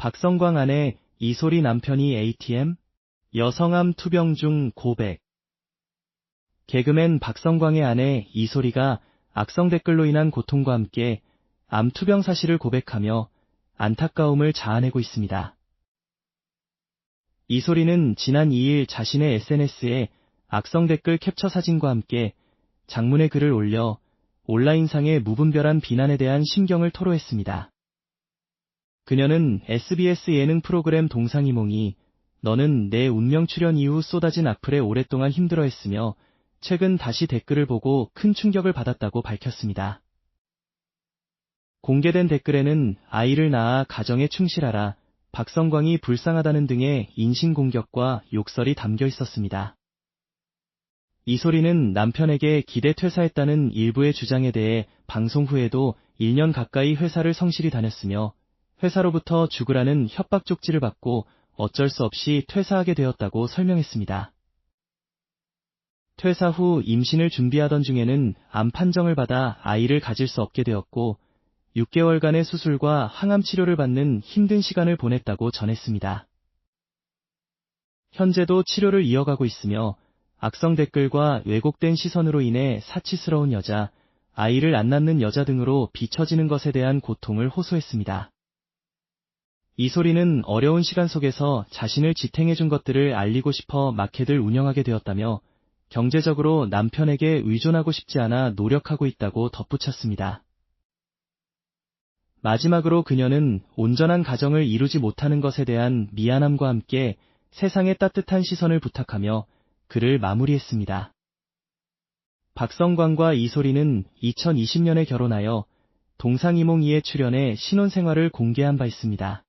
박성광 아내 이소리 남편이 ATM? 여성암 투병 중 고백. 개그맨 박성광의 아내 이소리가 악성 댓글로 인한 고통과 함께 암 투병 사실을 고백하며 안타까움을 자아내고 있습니다. 이소리는 지난 2일 자신의 SNS에 악성 댓글 캡처 사진과 함께 장문의 글을 올려 온라인상의 무분별한 비난에 대한 심경을 토로했습니다. 그녀는 SBS 예능 프로그램 동상이몽이 너는 내 운명 출연 이후 쏟아진 악플에 오랫동안 힘들어했으며 최근 다시 댓글을 보고 큰 충격을 받았다고 밝혔습니다. 공개된 댓글에는 아이를 낳아 가정에 충실하라, 박성광이 불쌍하다는 등의 인신공격과 욕설이 담겨 있었습니다. 이 소리는 남편에게 기대 퇴사했다는 일부의 주장에 대해 방송 후에도 1년 가까이 회사를 성실히 다녔으며 회사로부터 죽으라는 협박 쪽지를 받고 어쩔 수 없이 퇴사하게 되었다고 설명했습니다. 퇴사 후 임신을 준비하던 중에는 암 판정을 받아 아이를 가질 수 없게 되었고 6개월간의 수술과 항암 치료를 받는 힘든 시간을 보냈다고 전했습니다. 현재도 치료를 이어가고 있으며 악성 댓글과 왜곡된 시선으로 인해 사치스러운 여자, 아이를 안 낳는 여자 등으로 비춰지는 것에 대한 고통을 호소했습니다. 이 소리는 어려운 시간 속에서 자신을 지탱해준 것들을 알리고 싶어 마켓을 운영하게 되었다며 경제적으로 남편에게 의존하고 싶지 않아 노력하고 있다고 덧붙였습니다. 마지막으로 그녀는 온전한 가정을 이루지 못하는 것에 대한 미안함과 함께 세상의 따뜻한 시선을 부탁하며 글을 마무리했습니다. 박성광과 이소리는 2020년에 결혼하여 동상이몽이에 출연해 신혼생활을 공개한 바 있습니다.